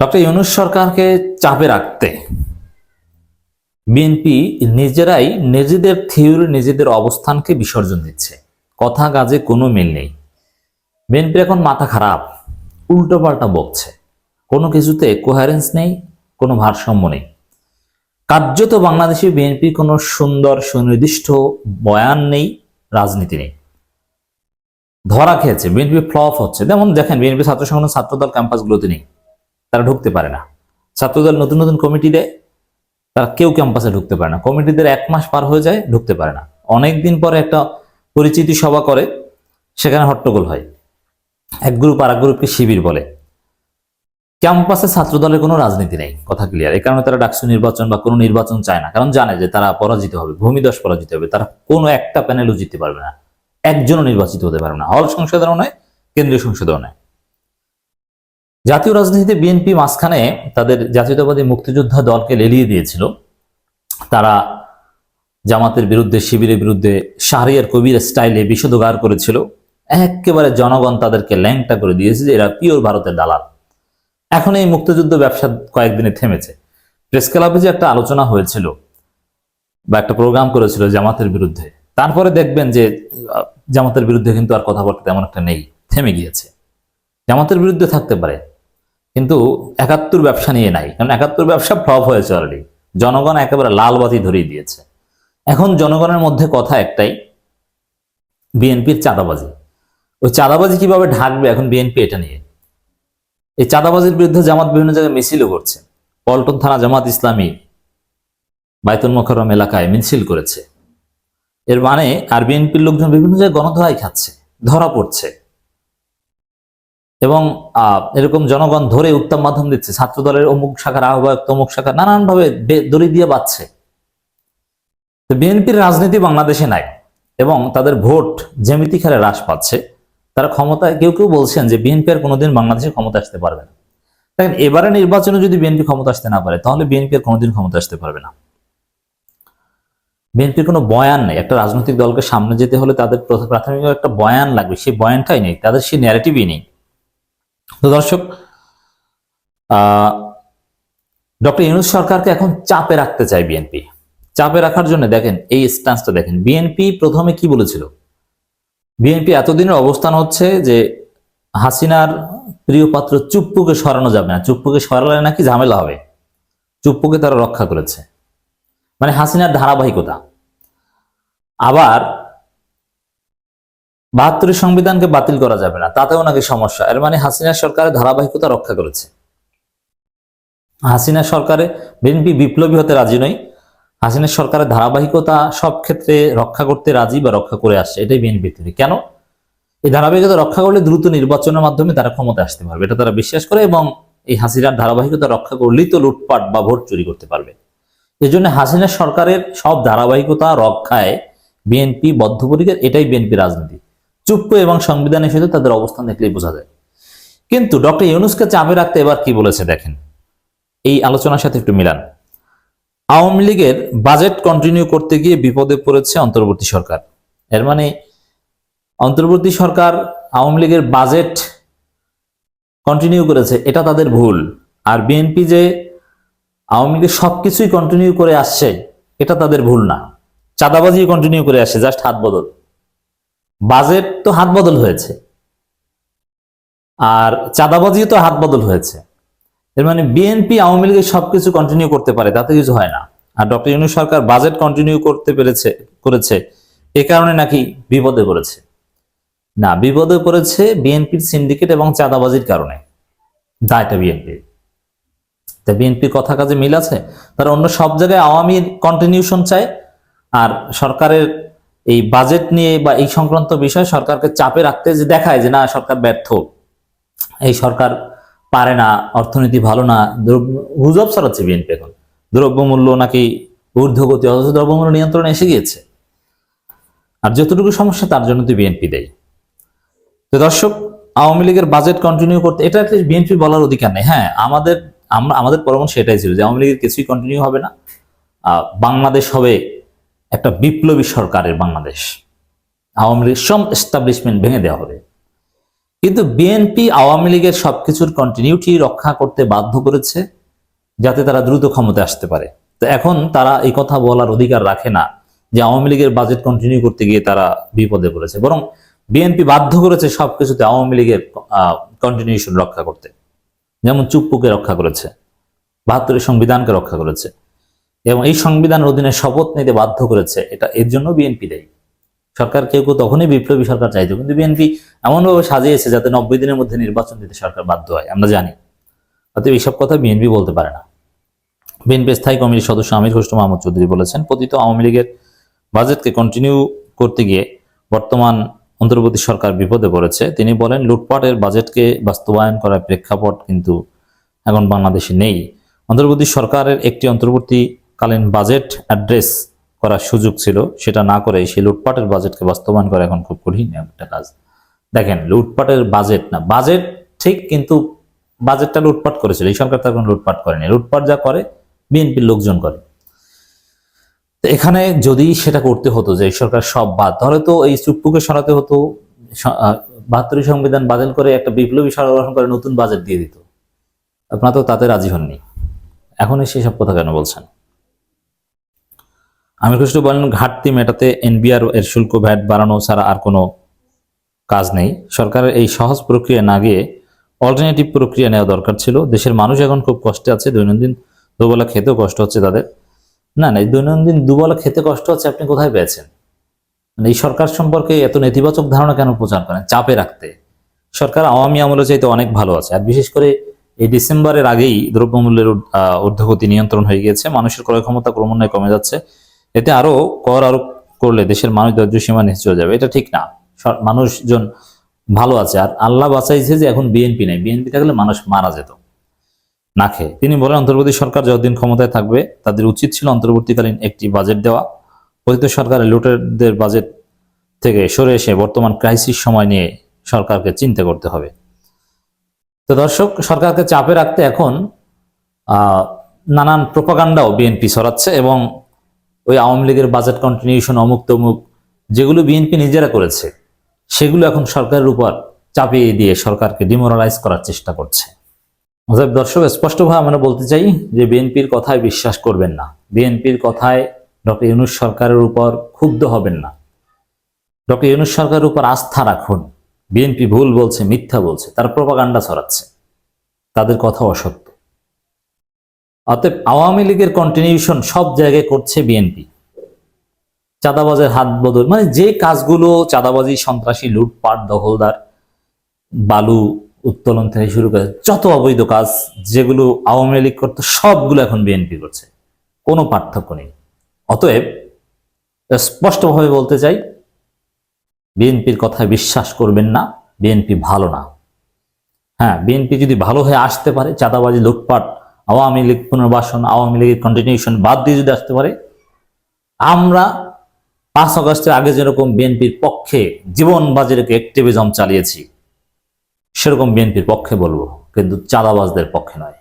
Doctor Yunus সরকারকে চাপে রাখতে। বিএনপি নিজেরাই নিজেদের থিওরি, নিজেদের অবস্থানকে বিসর্জন দিচ্ছে। কথা কাজে কোনো মিল নেই। বিএনপির এখন মাথা খারাপ উল্টো পাল্টা বকছে। কোনো কিছুতে কোহারেন্স নেই, কোনো ভারসাম্য নেই। কার্যত বাংলাদেশে বিএনপি কোনো সুন্দর, সুনির্দিষ্ট বয়ান নেই, রাজনীতি নেই। ধরা খেয়েছে, বিএনপি ফ্লপ হচ্ছে। যেমন দেখেন, বিএনপি ছাত্র সংগঠন ছাত্রদল ক্যাম্পাসগুলোতে নেই। তারা ঢুকতে পারে না। ছাত্রদল নতুন নতুন কমিটি দেয়, তারা কেউ ক্যাম্পাসে ঢুকতে পারে না। কমিটিদের এক মাস পার হয়ে যায়, ঢুকতে পারে না। অনেক দিন পরে একটা পরিচিতি সভা করে, সেখানে হট্টগোল হয়। এক গ্রুপ আর এক গ্রুপকে শিবির বলে। ক্যাম্পাসে ছাত্রদলের কোনো রাজনীতি নেই, কথা ক্লিয়ার এই কারণে তারা ডাকসু নির্বাচন বা কোনো নির্বাচন চায় না। কারণ জানে যে তারা পরাজিত হবে ভূমিদশ পরাজিত হবে। তারা কোনো একটা প্যানেলও জিততে পারবে না। একজনও নির্বাচিত হতে পারবে না। হল সংসদেরও নয়, কেন্দ্রীয় সংসদেও নয়। জাতীয় রাজনীতিতে বিএনপি মাঝখানে তাদের জাতীয়তাবাদী মুক্তিযোদ্ধা দলকে লেলিয়ে দিয়েছিল। তারা জামাতের বিরুদ্ধে, শিবিরের বিরুদ্ধে শাহরিয়ার কবির স্টাইলে বিশুদ্ধগার করেছিল। একেবারে জনগণ তাদেরকে ল্যাংটা করে দিয়েছে যে এরা পিওর ভারতের দালাল। এখন এই মুক্তিযুদ্ধ ব্যবসা কয়েকদিনে থেমেছে। প্রেস ক্লাবে যে একটা আলোচনা হয়েছিল বা একটা প্রোগ্রাম করেছিল জামাতের বিরুদ্ধে, তারপরে দেখবেন যে জামাতের বিরুদ্ধে কিন্তু আর কথাবার্তা তেমন একটা নেই, থেমে গিয়েছে। জামাতের বিরুদ্ধে থাকতে পারে। কিন্তু একাত্তর ব্যবসা নিয়ে নাই। কারণ একাত্তর ব্যবসা ফ্লপ হয়েছে অলরেডি জনগণ একেবারে লাল বাতি ধরিয়ে দিয়েছে। এখন জনগণের মধ্যে কথা একটাই, বিএনপির চাঁদাবাজি। ওই চাঁদাবাজি কীভাবে ঢাকবে এখন বিএনপি এটা নিয়ে? এই চাঁদাবাজির বিরুদ্ধে জামাত বিভিন্ন জায়গায় মিছিলও করছে। পল্টন থানা জামাত ইসলামী বাইতুল মোকাররম এলাকায় মিছিল করেছে। এর মানে আর বিএনপির লোকজন বিভিন্ন জায়গায় গণধোলাই খাচ্ছে, ধরা পড়ছে। এবং এরকম জনগণ ধরে উত্তম মাধ্যম দিচ্ছে, ছাত্র দলের অমুক শাখার আহ্বায়ক, তমুক শাখা নানানভাবে দড়ি দিয়ে বাচ্ছে তো বিএনপির রাজনীতি বাংলাদেশে নাই, এবং তাদের ভোট জ্যামিতি খেলে হ্রাস পাচ্ছে। তারা ক্ষমতায়, কেউ কেউ বলছেন যে বিএনপি আর কোনোদিন বাংলাদেশে ক্ষমতা আসতে পারবে না। দেখেন এবারে নির্বাচনে যদি বিএনপি ক্ষমতা আসতে না পারে, তাহলে বিএনপি আর কোনোদিন ক্ষমতা আসতে পারবে না। বিএনপির কোনো বয়ান নেই, একটা রাজনৈতিক দলকে সামনে যেতে হলে তাদের প্রথ- প্রাথমিক একটা বয়ান লাগবে, সেই বয়ানটাই নেই, তাদের সেই ন্যারেটিভই নেই। তো দর্শক ডক্টর ইউনুস সরকারকে এখন চাপে রাখতে চায় বিএনপি চাপে রাখার জন্য দেখেন, এই স্ট্যান্সটা দেখেন। বিএনপি প্রথমে কি বলেছিল? বিএনপি এতদিনের অবস্থান হচ্ছে যে হাসিনার প্রিয় পাত্র চুপ্পুকে সরানো যাবে না। চুপ্পুকে সরালে নাকি ঝামেলা হবে। চুপ্পুকে তারা রক্ষা করেছে। মানে হাসিনার ধারাবাহিকতা। আবার বাহাত্তরের সংবিধানকে বাতিল করা যাবে না, তাতেও নাকি সমস্যা। এর মানে হাসিনা সরকারের ধারাবাহিকতা রক্ষা করেছে। হাসিনা সরকারে বিএনপি বিপ্লবী হতে রাজি নয়। হাসিনা সরকারের ধারাবাহিকতা সব ক্ষেত্রে রক্ষা করতে রাজি বা রক্ষা করে আসছে, এটাই বিএনপি তৈরি কেন? এই ধারাবাহিকতা রক্ষা করলে দ্রুত নির্বাচনের মাধ্যমে তারা ক্ষমতা আসতে পারবে, এটা তারা বিশ্বাস করে এবং এই হাসিনার ধারাবাহিকতা রক্ষা করলেই তো লুটপাট বা ভোট চুরি করতে পারবে। এই জন্য হাসিনা সরকারের সব ধারাবাহিকতা রক্ষায় বিএনপি বদ্ধপরিকর, এটাই বিএনপি রাজনীতি। চুপ্প এবং সংবিধানের সাথে তাদের অবস্থান দেখলেই বোঝা যায়। কিন্তু ডক্টর ইউনুসকে চাপে রাখতে এবার কি বলেছে দেখেন। এই আলোচনার সাথে একটু মিলান। আওয়ামী লীগের বাজেট কন্টিনিউ করতে গিয়ে বিপদে পড়েছে অন্তর্বর্তী সরকার। এর মানে অন্তর্বর্তী সরকার আওয়ামী লীগের বাজেট কন্টিনিউ করেছে, এটা তাদের ভুল। আর বিএনপি যে আওয়ামী লীগের সবকিছুই কন্টিনিউ করে আসছে, এটা তাদের ভুল না। চাঁদাবাজি কন্টিনিউ করে আসছে জাস্ট হাত বদল। বাজেট তো হাত বদল হয়েছে। আর চাঁদাবাজিও তো হাত বদল হয়েছে। এর মানে বিএনপি আওয়ামী লীগের সবকিছু কন্টিনিউ করতে পারে, তাতে কিছু হয় না। আর ডক্টর ইউনুস সরকার বাজেট কন্টিনিউ করতে পেরেছে, করেছে, এ কারণে নাকি বিপদে পড়েছে। না, বিপদে পড়েছে বিএনপির সিন্ডিকেট এবং চাঁদাবাজির কারণে। দায়টা বিএনপি। তা বিএনপির কথা কাজে মিল আছে? তারা অন্য সব জায়গায় আওয়ামী কন্টিনিউশন চায়, আর সরকারের এই বাজেট নিয়ে বা এই সংক্রান্ত বিষয় সরকারকে চাপে রাখতে যে দেখায় যে না, সরকার ব্যর্থ। এই সরকার পারে না, অর্থনীতি ভালো না গুজব ছড়াচ্ছে বিএনপি এখন। দ্রব্যমূল্য নাকি ঊর্ধ্বগতি, অথচ দ্রব্যমূল্য নিয়ন্ত্রণে এসে গিয়েছে। আর যতটুকু সমস্যা, তার জন্য তো বিএনপি দেয়। তো দর্শক, আওয়ামী লীগের বাজেট কন্টিনিউ করতে, এটা বিএনপি বলার অধিকার নেই। হ্যাঁ আমাদের, আমরা, আমাদের পরামর্শ এটাই ছিল যে আওয়ামী লীগের কিছুই কন্টিনিউ হবে না। বাংলাদেশ হবে একটা বিপ্লবী সরকারের বাংলাদেশ। আওয়ামী লীগের সব এস্টাবলিশমেন্ট ভেঙে দেওয়া হবে। কিন্তু বিএনপি আওয়ামী লীগের সবকিছুর কন্টিনিউটি রক্ষা করতে বাধ্য করেছে যাতে তারা দ্রুত ক্ষমতা আসতে পারে। তো এখন তারা এই কথা বলার অধিকার রাখে না যে আওয়ামী লীগের বাজেট কন্টিনিউ করতে গিয়ে তারা বিপদে পড়েছে। বরং বিএনপি বাধ্য করেছে সবকিছুতে আওয়ামী লীগের কন্টিনিউশন রক্ষা করতে। যেমন চুপ্পুকে রক্ষা করেছে, বাহাত্তরের সংবিধানকে রক্ষা করেছে। এবং এই সংবিধানের অধীনে শপথ নিতে বাধ্য করেছে। এটা এর জন্য বিএনপি দেয়। সরকার কেউ কেউ তখনই বিপ্লবী সরকার চাইতো, কিন্তু বিএনপি এমনভাবে সাজিয়েছে যাতে নব্বই দিনের মধ্যে নির্বাচন দিতে সরকার বাধ্য হয়। আমরা জানি। অতএব এইসব কথা বিএনপি বলতে পারে না। বিএনপি স্থায়ী কমিটির সদস্য আমির খসরু মাহমুদ চৌধুরী বলেছেন, পতিত আওয়ামী লীগের বাজেটকে কন্টিনিউ করতে গিয়ে বর্তমান অন্তর্বর্তী সরকার বিপদে পড়েছে। তিনি বলেন, লুটপাটের বাজেটকে বাস্তবায়ন করার প্রেক্ষাপট কিন্তু এখন বাংলাদেশে নেই। অন্তর্বর্তী সরকারের একটি অন্তর্বর্তীকালীন বাজেট অ্যাড্রেস করার সুযোগ ছিল, সেটা না করে সেই লুটপাটের বাজেটকে বাস্তবায়ন করা এখন খুব কঠিন একটা কাজ। দেখেন, লুটপাটের বাজেট না, বাজেট ঠিক কিন্তু বাজেটটা লুটপাট করেছিল, এই সরকার তো এখন লুটপাট করেনি। লুটপাট যা করে, বিএনপির লোকজন করে। এখানে যদি সেটা করতে হতো যে সরকার সব বাদ, তাহলে তো এই চুপ্পুকে সরাতে হতো বাহাত্তর সংবিধান বাতিল করে একটা বিপ্লবী গঠন করে নতুন বাজেট দিয়ে দিত। আপনারা তো তাতে রাজি হননি। এখন এসে সব কথা কেন বলছেন? আমির খুশরু বলেন ঘাটতি মেটাতে এনবিআর এর শুল্ক, ভ্যাট বাড়ানো ছাড়া আর কোনো কাজ নেই। সরকারের এই সহজ প্রক্রিয়া না গিয়ে অল্টারনেটিভ প্রক্রিয়া নেওয়া দরকার ছিল। দেশের মানুষ এখন খুব কষ্টে আছে, দৈনন্দিন দুবেলা খেতেও কষ্ট হচ্ছে তাদের। না না, এই দৈনন্দিন দুবেলা খেতে কষ্ট হচ্ছে, আপনি কোথায় পেয়েছেন? মানে এই সরকার সম্পর্কে এত নেতিবাচক ধারণা কেন প্রচার করেন? চাপে রাখতে। সরকার আওয়ামী আমলে চাইতে অনেক ভালো আছে। আর বিশেষ করে এই ডিসেম্বরের আগেই দ্রব্যমূল্যের ঊর্ধ্বগতি নিয়ন্ত্রণ হয়ে গিয়েছে। মানুষের ক্রয় ক্ষমতা ক্রমান্বয়ে কমে যাচ্ছে। এতে আরও কর আরোপ করলে দেশের মানুষ দরিদ্র সীমা নিচে চলে যাবে। এটা ঠিক না। মানুষজন ভালো আছে। আর আল্লাহ বাঁচাইছে যে এখন বিএনপি নেই। বিএনপি থাকলে মানুষ মারা যেত, না খেয়ে। তিনি বলেন, অন্তর্বর্তী সরকার যতদিন ক্ষমতায় থাকবে, তাদের উচিত ছিল অন্তর্বর্তীকালীন একটি বাজেট দেওয়া। পতিত সরকারের লুটেরদের বাজেট থেকে সরে এসে বর্তমান ক্রাইসিস সময় নিয়ে সরকারকে চিন্তা করতে হবে। তো দর্শক, সরকারকে চাপে রাখতে এখন নানান প্রোপাগান্ডাও বিএনপি ছড়াচ্ছে এবং ওই আওয়ামী লীগের বাজেট কন্টিনিউশন অমুক তমুক যেগুলো বিএনপি নিজেরা করেছে, সেগুলো এখন সরকারের উপর চাপিয়ে দিয়ে সরকারকে ডিমোরালাইজ করার চেষ্টা করছে। দর্শক, স্পষ্টভাবে আমরা বলতে চাই যে বিএনপির কথায় বিশ্বাস করবেন না। বিএনপির কথায় ডক্টর ইউনুস সরকারের উপর ক্ষুব্ধ হবেন না। ডক্টর ইউনুস সরকারের উপর আস্থা রাখুন। বিএনপি ভুল বলছে, মিথ্যা বলছে, তার প্রপাগান্ডা ছড়াচ্ছে। তাদের কথা অসত্য। অতএব আওয়ামী লীগের কন্টিনিউশন সব জায়গায় করছে বিএনপি। চাঁদাবাজের হাত বদল মানে যে কাজগুলো চাঁদাবাজি, সন্ত্রাসী, লুটপাট, দখলদার, বালু উত্তোলন থেকে শুরু করে যত অবৈধ কাজ যেগুলো আওয়ামী লীগ করতো, সবগুলো এখন বিএনপি করছে। কোনো পার্থক্য নেই। অতএব স্পষ্টভাবে বলতে চাই, বিএনপির কথায় বিশ্বাস করবেন না, বিএনপি ভালো না। হ্যাঁ বিএনপি যদি ভালো হয়ে আসতে পারে, চাঁদাবাজি, লুটপাট আওয়ামী লীগ পুনর্বাসন, আওয়ামী লীগের কন্টিনিউশন বাদ দিয়ে যদি আসতে পারে, আমরা পাঁচ আগস্টের আগে যেরকম বিএনপির পক্ষে জীবন বাজারেকে অ্যাক্টিভিজম চালিয়েছি, সেরকম বিএনপির পক্ষে বলব, কিন্তু চাঁদাবাজদের পক্ষে নয়।